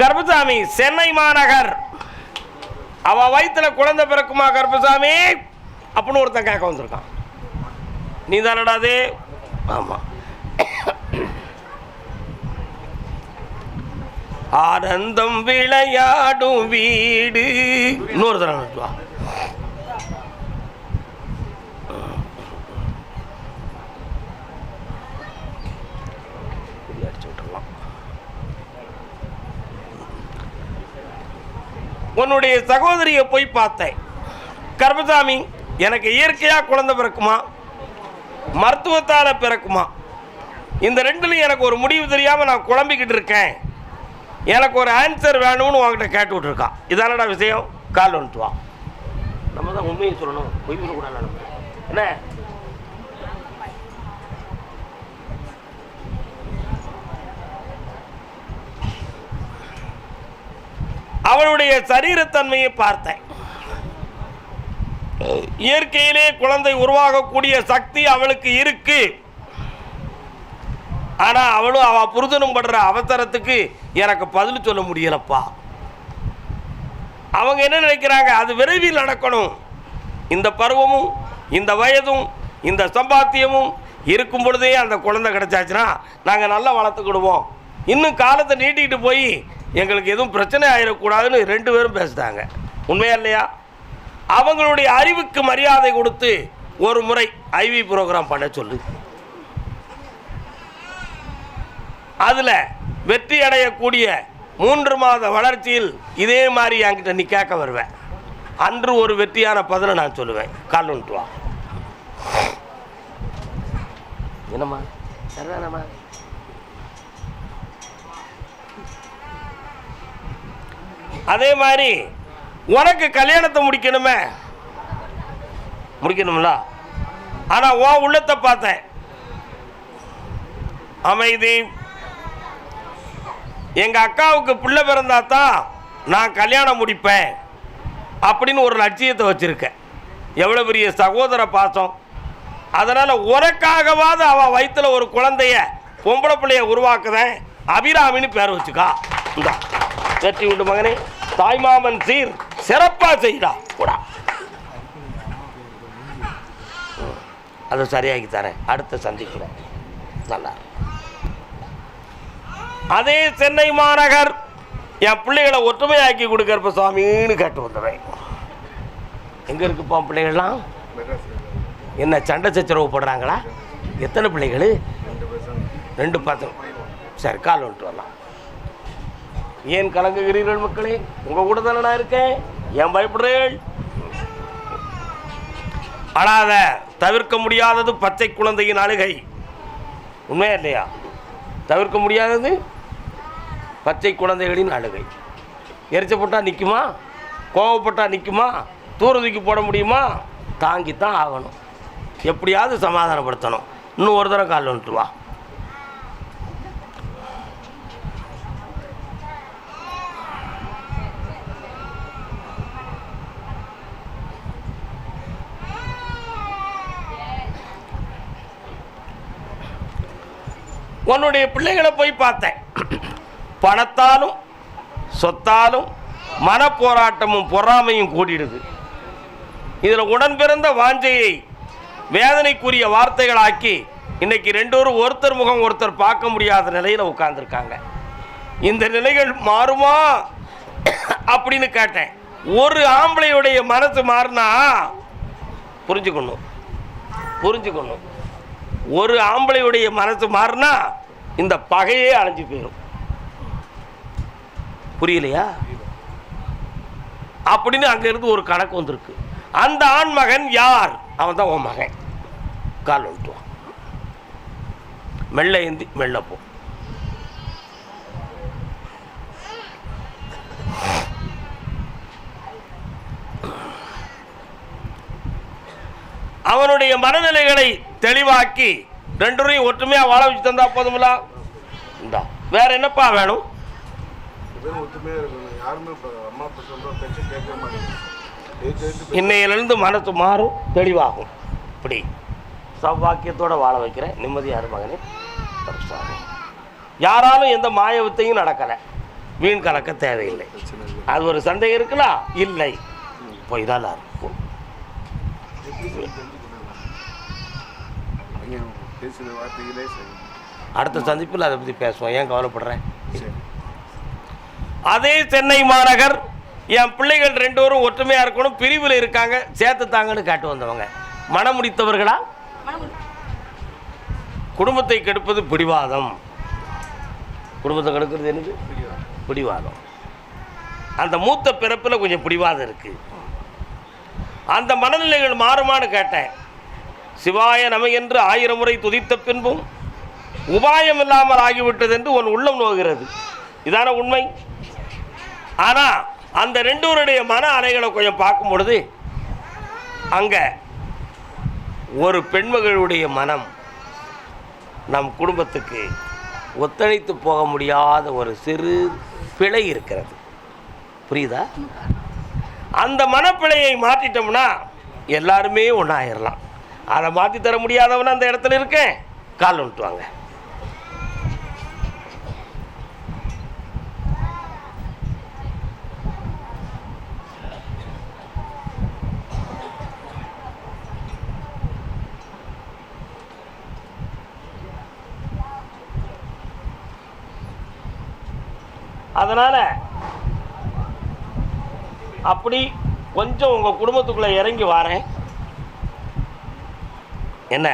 கருப்பசாமி சென்னை மாநகர். அவ வயித்துல குழந்தை பிறக்குமா கருப்பசாமி? அப்படின்னு ஒருத்தன் கேட்க வந்திருக்கான். நீ தானடா அது? ஆமா. ஆனந்தம் விளையாடும் வீடு. இன்னொரு தடவை வா இப்படி அடிச்சு விட்டுறலாம் உன்னுடைய சகோதரியை போய் பார்த்தேன். கர்மசாமி எனக்கு இயற்கையாக குழந்தை பிறக்குமா? மருத்துவத்தால் பிறக்குமா? இந்த ரெண்டுலையும் எனக்கு ஒரு முடிவு தெரியாமல் நான் குழம்பிக்கிட்டு இருக்கேன். எனக்கு ஒரு ஆன்சர் வேணும்னு உங்ககிட்ட கேட்டு விட்ருக்கான் இதானடா விஷயம்? கால் வந்துட்டு வா. நம்ம தான் உண்மையை சொல்லணும். பொய் சொல்லக்கூடாது என்ன? அவளுடைய சரீரத்தன்மையை பார்த்தேன். இயற்கையிலே குழந்தை உருவாகக்கூடிய சக்தி அவளுக்கு இருக்கு. ஆனா அவளும் அவ புரிதனும் படுற அவசரத்துக்கு எனக்கு பதில் சொல்ல முடியலப்பா. அவங்க என்ன நினைக்கிறாங்க? அது விரைவில் நடக்கணும். இந்த பருவமும் இந்த வயதும் இந்த சம்பாத்தியமும் இருக்கும் பொழுதே அந்த குழந்தை கிடைச்சாச்சுன்னா நாங்கள் நல்லா வளர்த்துக்கிடுவோம். இன்னும் காலத்தை நீட்டிக்கிட்டு போய் எங்களுக்கு எதுவும் பிரச்சனை ஆயிடக்கூடாதுன்னு ரெண்டு பேரும் பேசுகிறாங்க உண்மையா இல்லையா? அவங்களுடைய அறிவுக்கு மரியாதை கொடுத்து ஒரு முறை ஐவி ப்ரோக்ராம் பண்ண சொல்லு. அதில் வெற்றி அடையக்கூடிய மூன்று மாத வளர்ச்சியில் இதே மாதிரி என்கிட்ட நீ கேட்க வருவேன் அன்று ஒரு வெற்றியான பதிலை நான் சொல்லுவேன். கால் வந்துட்டு வா. என்னம்மா? சரிதானம்மா? அதே மாதிரி உனக்கு கல்யாணத்தை முடிக்கணுமே. முடிக்கணும்ல? ஆனால் உன் உள்ளத்தை பார்த்தேன். அமைதி. எங்கள் அக்காவுக்கு பிள்ளை பிறந்தா தான் நான் கல்யாணம் முடிப்பேன் அப்படின்னு ஒரு லட்சியத்தை வச்சுருக்கேன். எவ்வளோ பெரிய சகோதர பாசம். அதனால் உனக்காகவாது அவள் வயித்துல ஒரு குழந்தைய பொம்பளை பிள்ளைய உருவாக்குதேன். அபிராமின்னு பேர் வச்சுக்கா. இந்தா. வெற்றி உண்டு மகனே. தாய்மாமன் சீர் சிறப்பாக செய்டா கூடா அதை சரியாக்கி தரேன். அடுத்த சந்திக்கிறேன். நல்லா அதே சென்னை மாநகர் என் பிள்ளைகளை ஒற்றுமையாக்கி கொடுக்கறப்ப சுவாமின்னு கேட்டு வந்துடுறேன் எங்கே போன் பிள்ளைகள்லாம்? என்ன சண்டை சச்சரவு போடுறாங்களா? எத்தனை பிள்ளைகள்? ரெண்டு பசங்க. சரி கால் வந்துட்டு வரலாம். ஏன் கலங்குகிறீர்கள் மக்களே? உங்கள் கூட தானே நான் இருக்கேன். ஏன் பயப்படுறீர்கள்? அழாத தவிர்க்க முடியாதது பச்சை குழந்தையின் அழுகை. உண்மையா இல்லையா? தவிர்க்க முடியாதது பச்சை குழந்தைகளின் அழுகை. எரிச்சப்பட்டா நிற்குமா கோவப்பட்டா நிற்குமா தூர தூக்கி போட முடியுமா? தாங்கித்தான் ஆகணும். எப்படியாவது சமாதானப்படுத்தணும். இன்னும் ஒரு தடவை கால் வந்துட்டு வா. உன்னுடைய பிள்ளைகளை போய் பார்த்தேன். பணத்தாலும் சொத்தாலும் மனப்போராட்டமும் பொறாமையும் கூடிடுது. இதில் உடன் பிறந்த வாஞ்சையை வேதனைக்குரிய வார்த்தைகளாக்கி இன்னைக்கு ரெண்டோரும் ஒருத்தர் முகம் ஒருத்தர் பார்க்க முடியாத நிலையில் உட்காந்துருக்காங்க இந்த நிலைகள் மாறுமா? அப்படின்னு கேட்டேன். ஒரு ஆம்பளையுடைய மனசு மாறினா? புரிஞ்சுக்கணும். புரிஞ்சுக்கணும். ஒரு ஆம்பளையுடைய மனசு மாறினா? இந்த பகையே அணைஞ்சு போயிடும் புரியலையா? அப்படின்னு அங்கிருந்து ஒரு கணக்கு வந்திருக்கு. அந்த ஆண் மகன் யார்? அவன் தான் உன் மகன். கால் வந்துட்டுவான் மெல்ல ஏந்தி மெல்ல போ. அவனுடைய மனநிலைகளை தெளிவாக்கி ரெண்டுரையும் ஒற்றுமையாக வாழ வச்சு தந்தா போதுமில்ல இந்தா. வேற என்னப்பா வேணும்? இன்னையிலிருந்து மனசு மாறும் தெளிவாகும். இப்படி சௌபாக்கியத்தோட வாழ வைக்கிறேன். நிம்மதியாரு மகனே யாராலும் எந்த மாயவத்தையும் நடக்கலை. வீண் கலக்க தேவையில்லை. அது ஒரு சந்தேகம் இருக்கலாம் இல்லை. போய் தான் இருக்கும் பேசுகிற வார்த்தைகளே சரி அடுத்த சந்திப்பில் அதை பற்றி பேசுவோம். ஏன் கவலைப்படுறேன்? அதே சென்னை மாநகர் என் பிள்ளைகள் ரெண்டு பேரும் ஒற்றுமையாக இருக்கணும் பிரிவில் இருக்காங்க சேர்த்து தாங்கன்னு காட்டு வந்தவங்க. மனம் முடித்தவர்களா? குடும்பத்தை கெடுப்பது பிடிவாதம். குடும்பத்தை கெடுக்கிறது என்னது? பிடிவாதம். அந்த மூத்த பிறப்பில் கொஞ்சம் பிடிவாதம் இருக்கு. அந்த மனநிலைகள் மாறுமான்னு கேட்டேன். சிவாய நம என்று ஆயிரம் முறை துதித்த பின்பும் உபாயம் இல்லாமல் ஆகிவிட்டது என்று உன் உள்ளம் நோகிறது. இதான உண்மை? ஆனால் அந்த ரெண்டுவருடைய மன அலைகளை கொஞ்சம் பார்க்கும் பொழுது அங்கே ஒரு பெண்மகளுடைய மனம் நம் குடும்பத்துக்கு ஒத்துழைத்து போக முடியாத ஒரு சிறு பிழை இருக்கிறது. புரியுதா? அந்த மனப்பிழையை மாற்றிட்டோம்னா எல்லாருமே ஒன்றாயிரலாம் அதை மாற்றி தர முடியாதவன அந்த இடத்துல இருக்கேன். கால் விட்டுவாங்க அதனால் அப்படி கொஞ்சம் உங்கள் குடும்பத்துக்குள்ளே இறங்கி வரேன். என்ன?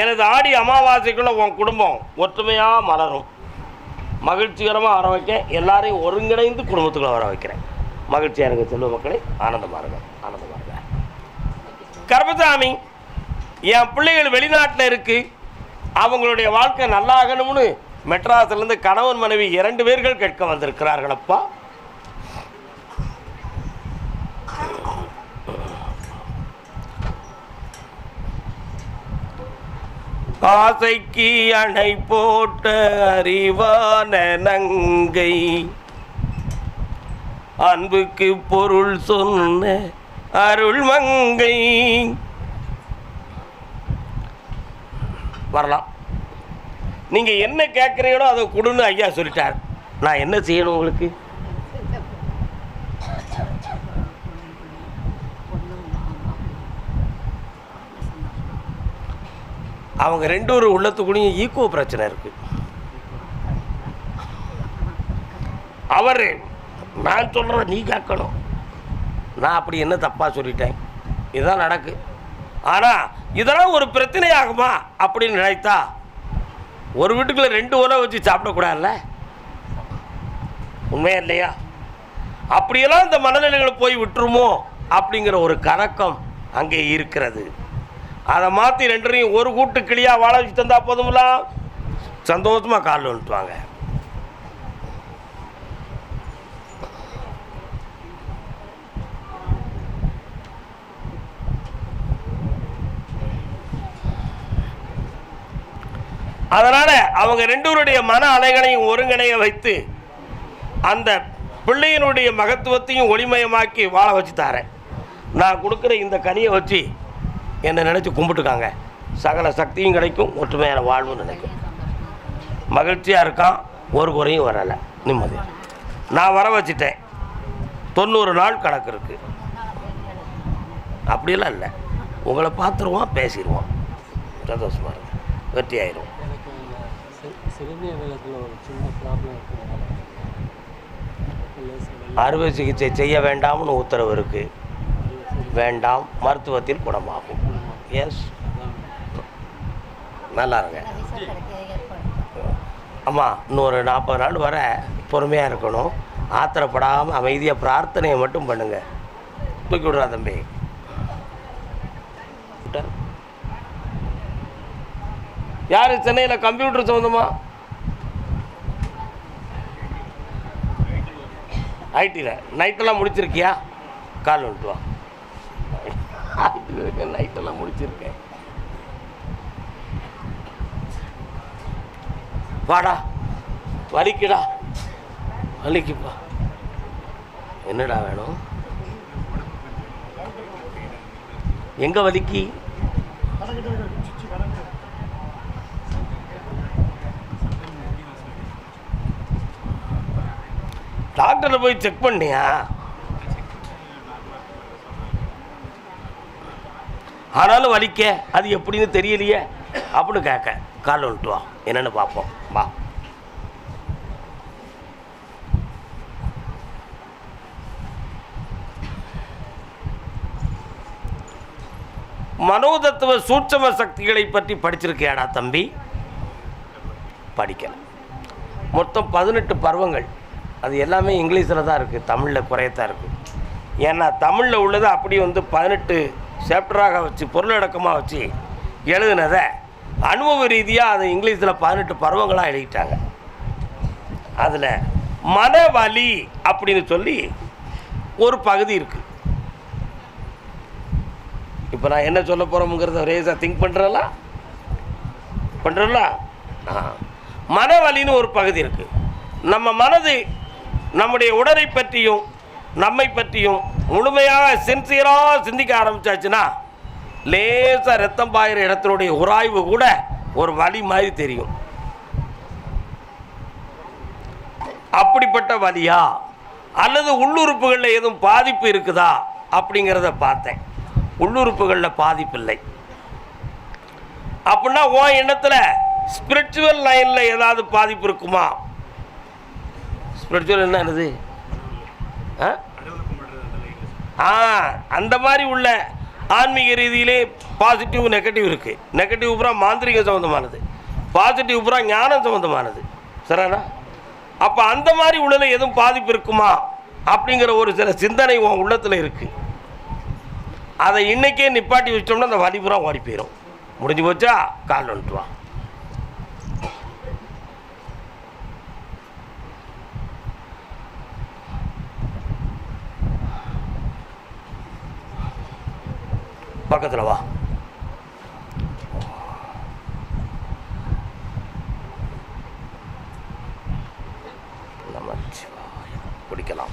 எனது ஆடி அமாவாசைக்குள்ள உன் குடும்பம் ஒற்றுமையாக மலரும். மகிழ்ச்சிகரமாக வர வைக்க எல்லாரையும் ஒருங்கிணைந்து குடும்பத்துக்குள்ளே வர வைக்கிறேன். மகிழ்ச்சியாக இருக்க செல்வ மக்களை ஆனந்தமாக இருங்க ஆனந்தமாக இருங்க. கர்மசாமி என் பிள்ளைகள் வெளிநாட்டில் இருக்கு. அவங்களுடைய வாழ்க்கை நல்லாகணும்னு மெட்ராஸ்லேருந்து கணவன் மனைவி இரண்டு பேர்கள் கேட்க வந்திருக்கிறார்களப்பா. ஆசைக்கு அணை போட்ட அறிவான நங்கை. அன்புக்கு பொருள் சொன்ன அருள் வரலாம். நீங்க என்ன கேட்குறீங்களோ அதை கொடுன்னு ஐயா சொல்லிட்டார். நான் என்ன செய்யணும் உங்களுக்கு? அவங்க ரெண்டு ஒரு உள்ளத்துக்குள்ளேயும் ஈக்குவ பிரச்சனை இருக்கு. அவர் நான் சொல்கிறத நீ கேட்கணும். நான் அப்படி என்ன தப்பாக சொல்லிட்டேன்? இதுதான் நடக்கு. ஆனால் இதெல்லாம் ஒரு பிரச்சனை ஆகுமா அப்படின்னு நினைத்தா ஒரு வீட்டுக்குள்ள ரெண்டு உணவு வச்சு சாப்பிடக்கூடாதுல்ல உண்மையா இல்லையா? அப்படியெல்லாம் இந்த மனநிலைகளை போய் விட்டுருமோ அப்படிங்கிற ஒரு கலக்கம் அங்கே இருக்கிறது. அதை மாற்றி ரெண்டரையும் ஒரு கூட்டு கிளியாக வாழ வச்சு தந்தால் போதுங்களா சந்தோஷமாக காலில் வந்துட்டுவாங்க அதனால் அவங்க ரெண்டுவருடைய மன அலைகளையும் ஒருங்கிணைய வைத்து அந்த பிள்ளையினுடைய மகத்துவத்தையும் ஒளிமயமாக்கி வாழ வச்சு தாரேன். நான் கொடுக்குற இந்த கனியை வச்சு என்னை நினச்சி கும்பிட்டுக்காங்க. சகல சக்தியும் கிடைக்கும் ஒற்றுமையான வாழ்வும் நினைக்கும். மகிழ்ச்சியாக இருக்கான் ஒரு குறையும் வரலை. நிம்மதி. நான் வர வச்சிட்டேன். தொண்ணூறு நாள் கணக்கு இருக்குது அப்படிலாம் இல்லை. உங்களை பார்த்துருவோம் பேசிடுவோம் சந்தோஷமாக இருக்கு வெற்றி ஆயிடுவோம் சிறுநீரகத்தில் ஒரு சின்ன ப்ராப்ளம் இருக்கிறதுனால அறுவை சிகிச்சை செய்ய வேண்டாம்னு உத்தரவு இருக்குது வேண்டாம் மருத்துவத்தில் குணமாகும். எஸ் நல்லா இருங்க. ஆமாம் இன்னொரு நாற்பது நாள் வர பொறுமையாக இருக்கணும். ஆத்திரப்படாமல் அமைதியாக பிரார்த்தனையை மட்டும் பண்ணுங்கள் தூக்கி விடுறா தம்பி. யார் சென்னையில் கம்ப்யூட்டர் சம்மந்தமாக ஐடியில் நைட்டெல்லாம் முடிச்சிருக்கியா? கால் வந்துட்டு வா. நைட்டெல்லாம் முடிச்சிருக்கேன். வாடா. வலிக்குடா. வலிக்குப்பா. என்னடா வேணும்? எங்கே வலிக்கு? டாக்டரை போய் செக் பண்ணியா? ஆனாலும் வலிக்க அது எப்படின்னு தெரியலையே. அப்படின்னு கேட்க. கால் வந்துட்டு வா. என்னென்னு பார்ப்போம். வா. மனோதத்துவ சூட்சம சக்திகளை பற்றி படிச்சிருக்கியாடா தம்பி? படிக்கல. மொத்தம் பதினெட்டு பருவங்கள். அது எல்லாமே இங்கிலீஷில் தான் இருக்குது தமிழில் குறையத்தான் இருக்குது. ஏன்னா தமிழில் உள்ளதை அப்படி வந்து பதினெட்டு சாப்டராக வச்சு பொருளடக்கமாக வச்சு எழுதுனதை அனுபவ ரீதியாக அதை இங்கிலீஷில் பதினெட்டு பருவங்களாக எழுதிட்டாங்க. அதில் மனவலி அப்படின்னு சொல்லி ஒரு பகுதி இருக்குது. இப்போ நான் என்ன சொல்ல போகிறோம்ங்கிறத ரேஸாக திங்க் பண்ணுறல பண்ணுறல ஆ. மனவலின்னு ஒரு பகுதி இருக்குது. நம்ம மனது நம்முடைய உடலை பற்றியும் நம்மை பற்றியும் முழுமையாக சின்சியராக சிந்திக்க ஆரம்பிச்சாச்சுன்னா லேசாக ரத்தம் பாயிற இடத்தினுடைய உராய்வு கூட ஒரு வலி மாதிரி தெரியும். அப்படிப்பட்ட வலியா? அல்லது உள்ளுறுப்புகளில் எதுவும் பாதிப்பு இருக்குதா? அப்படிங்கிறத பார்த்தேன். உள்ளுறுப்புகளில் பாதிப்பு இல்லை. அப்படின்னா உன் எண்ணத்தில் ஸ்பிரிச்சுவல் லைனில் ஏதாவது பாதிப்பு இருக்குமா? ஸ்பிரிச்சுவல் என்ன என்னது? ஆ? ஆ அந்த மாதிரி உள்ள ஆன்மீக ரீதியிலே பாசிட்டிவ் நெகட்டிவ் இருக்குது நெகட்டிவ் பூரா மாந்திரிகம் சம்மந்தமானது பாசிட்டிவ் பூரா ஞானம் சம்மந்தமானது சரிண்ணா அப்போ அந்த மாதிரி உள்ள எதுவும் பாதிப்பு இருக்குமா? அப்படிங்கிற ஒரு சில சிந்தனை உன் உள்ளத்தில் இருக்குது அதை இன்னைக்கே நிப்பாட்டி வச்சோம்னா அந்த வலி பூரா ஓடி போயிடும் முடிஞ்சு போச்சா? கால் வந்துட்டுவான் பக்கத்தில் வா. குடிக்கலாம்.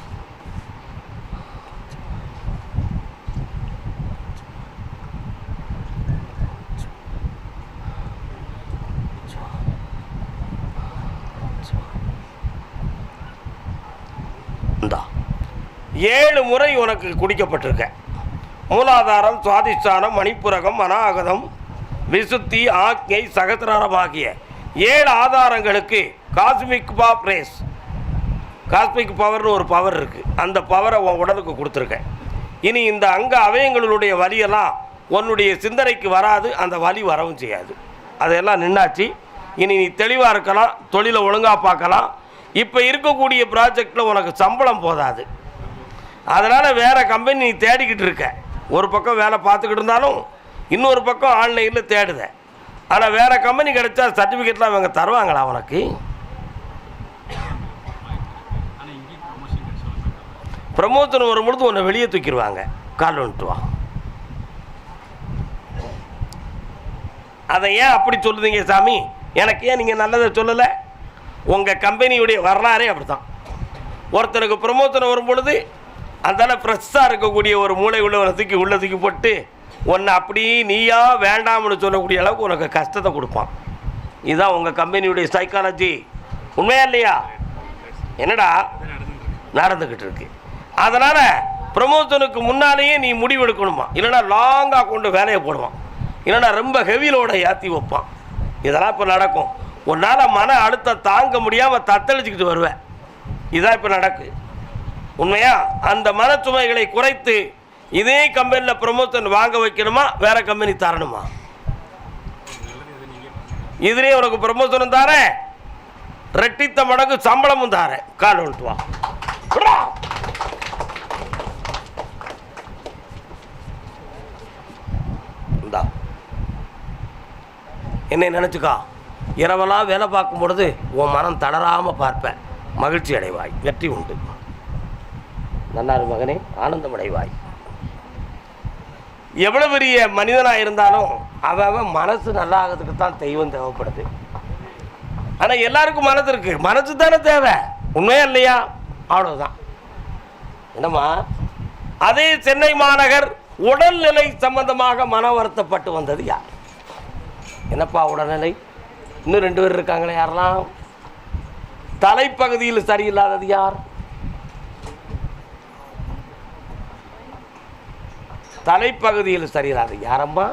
இந்தா ஏழு முறை உனக்கு குடிக்கப்பட்டிருக்கேன். மூலாதாரம் சுவாதிஷ்டானம் மணிப்புரகம் அநாகதம் விசுத்தி ஆக்ஞை சகசிராரம் ஆகிய ஏழு ஆதாரங்களுக்கு காஸ்மிக் பாப் ரேஸ் காஸ்மிக் பவர்னு ஒரு பவர் இருக்குது அந்த பவரை உன் உடலுக்கு கொடுத்துருக்கேன். இனி இந்த அங்க அவயங்களுடைய வலியெல்லாம் உன்னுடைய சிந்தனைக்கு வராது அந்த வலி வரவும் செய்யாது. அதெல்லாம் நின்னாச்சு. இனி நீ தெளிவாக இருக்கலாம் தொழிலை ஒழுங்காக பார்க்கலாம். இப்போ இருக்கக்கூடிய ப்ராஜெக்டில் உனக்கு சம்பளம் போதாது. அதனால் வேறு கம்பெனி நீ தேடிக்கிட்டு இருக்க. ஒரு பக்கம் வேலை பார்த்துக்கிட்டு இருந்தாலும் இன்னொரு பக்கம் ஆன்லைனில் தேடுத. ஆனால் வேறு கம்பெனி கிடைச்சா சர்டிஃபிகேட்லாம் அவங்க தருவாங்களா உனக்கு? ப்ரமோஷன் வரும்பொழுது உன்னை வெளியே தூக்கிடுவாங்க. கால் வந்துட்டு வா. அதை ஏன் அப்படி சொல்லுதீங்க சாமி? எனக்கு ஏன் நீங்கள் நல்லதை சொல்லலை? உங்கள் கம்பெனியுடைய வரலாறே அப்படி தான் ஒருத்தருக்கு ப்ரமோஷன் வரும் பொழுது அதனால் ஃப்ரெஷ்ஷாக இருக்கக்கூடிய ஒரு மூளை உள்ளவரை தூக்கி உள்ளே தூக்கி போட்டு உன்னை அப்படி நீயா வேண்டாம்னு சொல்லக்கூடிய அளவுக்கு உனக்கு கஷ்டத்தை கொடுப்பான். இதுதான் உங்கள் கம்பெனியுடைய சைக்காலஜி உண்மையா இல்லையா? என்னடா? நடந்துக்கிட்டு இருக்கு. அதனால் ப்ரமோஷனுக்கு முன்னாலேயே நீ முடிவெடுக்கணுமா இல்லைன்னா லாங்காக கொண்டு வேலையை போடுவான். இல்லைன்னா ரொம்ப ஹெவிலோட ஏற்றி வைப்பான். இதெல்லாம் இப்போ நடக்கும். உன்னால் மன அழுத்தம் தாங்க முடியாமல் தத்தளிச்சுக்கிட்டு வருவேன். இதான் இப்போ நடக்குது உண்மையா? அந்த மனச்சுமைகளை குறைத்து இதே கம்பெனியில் ப்ரமோஷன் வாங்க வைக்கணுமா? வேற கம்பெனி தரணுமா? இதுலேயே உனக்கு ப்ரமோஷனும் தாரேன். ரெட்டித்த மடங்கு சம்பளமும் தாரேன். கால் வந்துட்டு வா. என்னை நினச்சிக்கா. இரவலாக வேலை பார்க்கும் பொழுது உன் மனம் தளராமல் பார்ப்பேன். மகிழ்ச்சி அடைவாய். வெற்றி உண்டு. நன்னார் மகனே ஆனந்தமடைவாய். எவ்வளோ பெரிய மனிதனாக இருந்தாலும் அவன் மனசு நல்லா ஆகிறதுக்கு தான் தெய்வம் தேவைப்படுது. ஆனால் எல்லாருக்கும் மனசு இருக்கு. மனசு தானே தேவை. உண்மையா இல்லையா? அவ்வளோதான் என்னம்மா? அதே சென்னை மாநகர் உடல்நிலை சம்பந்தமாக மன வருத்தப்பட்டு வந்தது யார்? என்னப்பா உடல்நிலை? இன்னும் ரெண்டு பேர் இருக்காங்களே யாரெல்லாம்? தலைப்பகுதியில் சரியில்லாதது யார்? தலைப்பகுதியில் சரியில்லாது யாரம்மா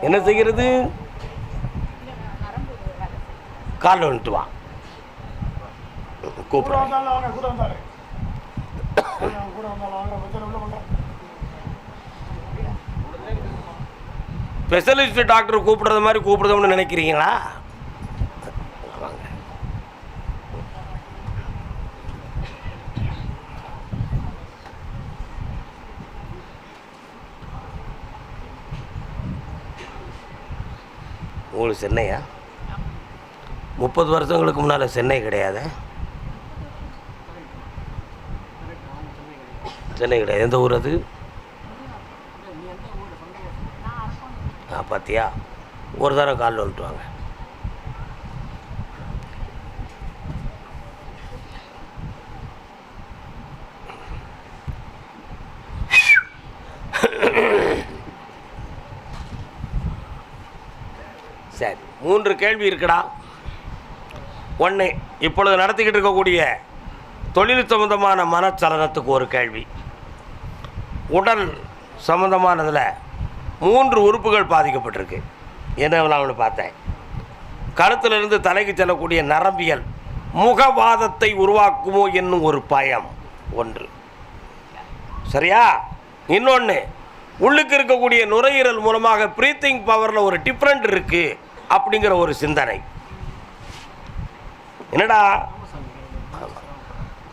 என்ன செய்கிறது? கால் வந்துட்டு வா. கூப்பிடுறேன் ஸ்பெஷலிஸ்ட் டாக்டர் கூப்பிடுறது மாதிரி கூப்பிடுறதுன்னு நினைக்கிறீங்களா வாங்க உங்களுக்கு சென்னையா? முப்பது வருஷங்களுக்கு முன்னால் சென்னை கிடையாது? சென்னை கிடையாது. எந்த ஊர் அது? பார்த்தியா ஒரு தரம் காலில் வந்துட்டு வாங்க சரி மூன்று கேள்வி இருக்குடா. ஒன்று இப்பொழுது நடத்திக்கிட்டு இருக்கக்கூடிய தொழில் சம்பந்தமான மனச்சலனத்துக்கு ஒரு கேள்வி. உடல் சம்பந்தமானதில் மூன்று உறுப்புகள் பாதிக்கப்பட்டிருக்கு. என்ன ஒன்று பார்த்தேன். கழுத்திலிருந்து தலைக்கு செல்லக்கூடிய நரம்பியல் முகவாதத்தை உருவாக்குமோ என்னும் ஒரு பயம். ஒன்று. சரியா? இன்னொன்று உள்ளுக்கு இருக்கக்கூடிய நுரையீரல் மூலமாக ப்ரீத்திங் பவரில் ஒரு டிஃப்ரெண்ட் இருக்குது அப்படிங்கிற ஒரு சிந்தனை. என்னடா?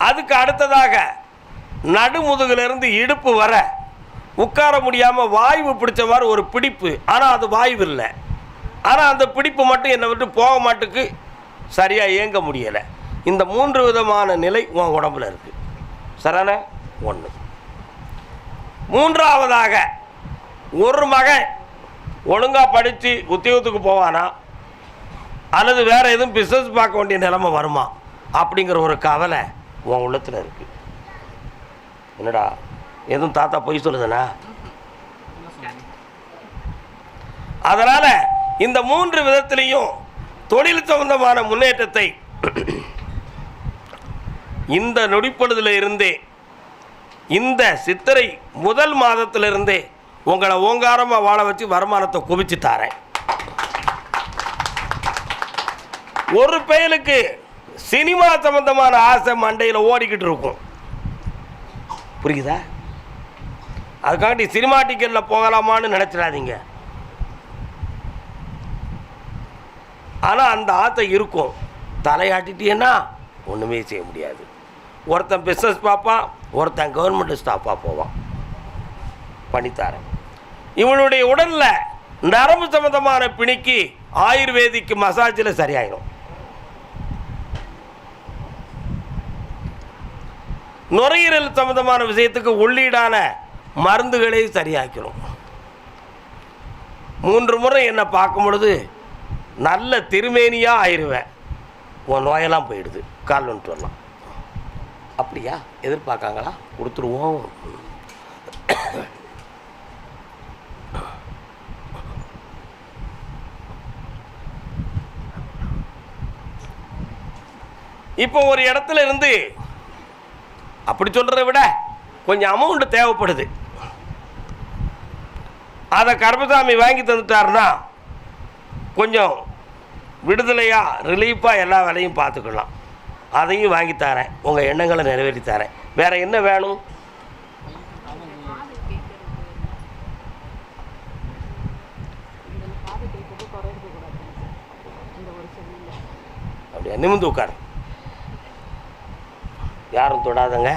அதுக்கு அடுத்ததாக நடுமுதுகிலிருந்து இடுப்பு வர உட்கார முடியாமல் வாய்வு பிடிச்ச மாதிரி ஒரு பிடிப்பு. ஆனால் அது வாய்வு இல்லை. ஆனால் அந்த பிடிப்பு மட்டும் என்னை விட்டு போக மாட்டுக்கு சரியாக இயங்க முடியலை. இந்த மூன்று விதமான நிலை உன் உடம்புல இருக்குது சரான ஒன்று மூன்றாவதாக ஒரு மகன் ஒழுங்காக படித்து உத்தியோகத்துக்கு போவானா? அல்லது வேறு எதுவும் பிஸ்னஸ் பார்க்க வேண்டிய நிலைமை வருமா? அப்படிங்கிற ஒரு கவலை உன் உள்ளத்தில் இருக்குது என்னடா எதுவும் தாத்தா பொய் சொல்லுதுண்ணா? அதனால் இந்த மூன்று விதத்திலையும் தொழில் சம்பந்தமான முன்னேற்றத்தை இந்த நொடிப்பொழுதில் இருந்தே இந்த சித்திரை முதல் மாதத்திலிருந்தே உங்களை ஓங்காரமாக வாழ வச்சு வருமானத்தை குவிச்சு தாரேன் ஒரு பயலுக்கு சினிமா சம்பந்தமான ஆசை மண்டையில் ஓடிக்கிட்டு இருக்கும். புரியுதா? அதுக்காண்டி சினிமா டிக்கெட்டில் போகலாமான்னு நினச்சிடாதீங்க. ஆனால் அந்த ஆசை இருக்கும். தலையாட்டிட்டீங்கன்னா ஒன்றுமே செய்ய முடியாது. ஒருத்தன் பிஸ்னஸ் பார்ப்பான் ஒருத்தன் கவர்மெண்ட் ஸ்டாஃபாக போவான். பண்ணித்தாரேன். இவனுடைய உடலில் நரம்பு சம்பந்தமான பிணிக்கு ஆயுர்வேதிக்கு மசாஜில் சரியாயிடும் நுரையீரல் சம்பந்தமான விஷயத்துக்கு உள்ளீடான மருந்துகளை சரியாக்கிறோம் மூன்று முறை என்னை பார்க்கும் பொழுது நல்ல திருமேனியாக ஆயிடுவேன் உன் நோயெல்லாம் போயிடுது. கால் வந்துட்டு வரலாம். அப்படியா? எதிர்பார்க்காங்களா? கொடுத்துருவோம். இப்போ ஒரு இடத்துல இருந்து அப்படி சொல்கிறத விட கொஞ்சம் அமௌண்ட் தேவைப்படுது. அதை கருப்பசாமி வாங்கி தந்துட்டாருன்னா கொஞ்சம் விடுதலையாக ரிலீஃபாக எல்லா வேலையும் பார்த்துக்கலாம். அதையும் வாங்கி தரேன். உங்கள் எண்ணங்களை நிறைவேற்றி தரேன். வேறு என்ன வேணும்? அப்படியா நிமிந்து உட்காரு. யாரும் தொடாதங்க.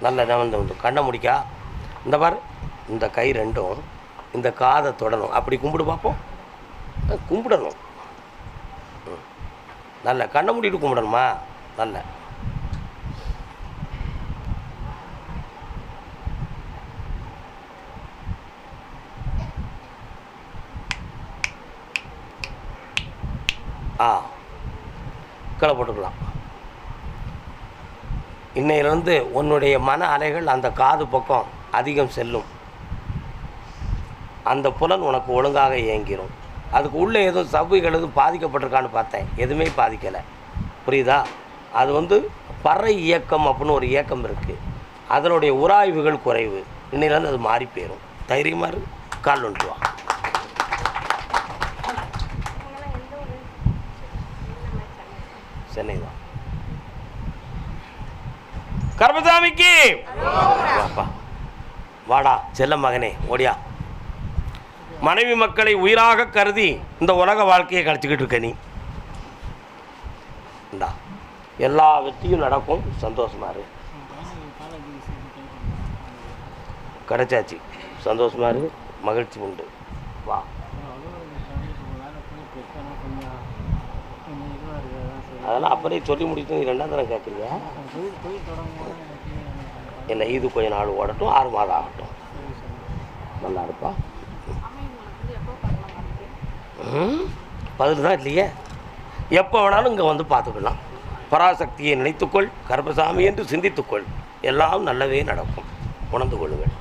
நல்ல வந்து வந்து கண்ணை முடிக்கா. இந்த பாரு இந்த கை ரெண்டும் இந்த காதை தொடணும். அப்படி கும்பிடு பார்ப்போம் கும்பிடணும். ம். நல்ல கண்ணை மூடிட்டு கும்பிடணுமா? நல்ல. ஆ. கீழே போட்டுக்கலாம். இன்னையிலிருந்து உன்னுடைய மன அலைகள் அந்த காது பக்கம் அதிகம் செல்லும். அந்த புலன் உனக்கு ஒழுங்காக இயங்கிடும் அதுக்கு உள்ளே எதுவும் சவ்விகள் எதுவும் பாதிக்கப்பட்டிருக்கான்னு பார்த்தேன். எதுவுமே பாதிக்கலை. புரியுதா? அது வந்து பறை இயக்கம் அப்படின்னு ஒரு இயக்கம் இருக்குது அதனுடைய உராய்வுகள் குறைவு. இன்னையிலேருந்து அது மாறி போயிடும் தைரியமாக கால் ஒன்றுவா வா. சென்னை தான் கர்மசாமிக்கு! வாடா செல்ல மகனே ஓடியா. மனைவி மக்களை உயிராக கருதி இந்த உலக வாழ்க்கையை கழிச்சுக்கிட்டு இருக்க நீ. இந்தா எல்லா வெற்றியும் நடக்கும். சந்தோஷமா இரு. கிடைச்சாச்சு. சந்தோஷமா இரு. மகிழ்ச்சி உண்டு. வா. அதெல்லாம் அப்படியே சொல்லி முடிச்சு நீ ரெண்டாம் தரம் கேட்குறியா இல்லை இது கொஞ்சம் நாள் ஓடட்டும் ஆறு மாதம் ஆகட்டும். நல்லா இருப்பா. பதில் தான் இல்லையே? எப்போ வேணாலும் இங்கே வந்து பார்த்துக்கலாம். பராசக்தியை நினைத்துக்கொள் கர்பசாமி என்று சிந்தித்துக்கொள். எல்லாம் நல்லவே நடக்கும். உணர்ந்து கொள்ளுங்கள்.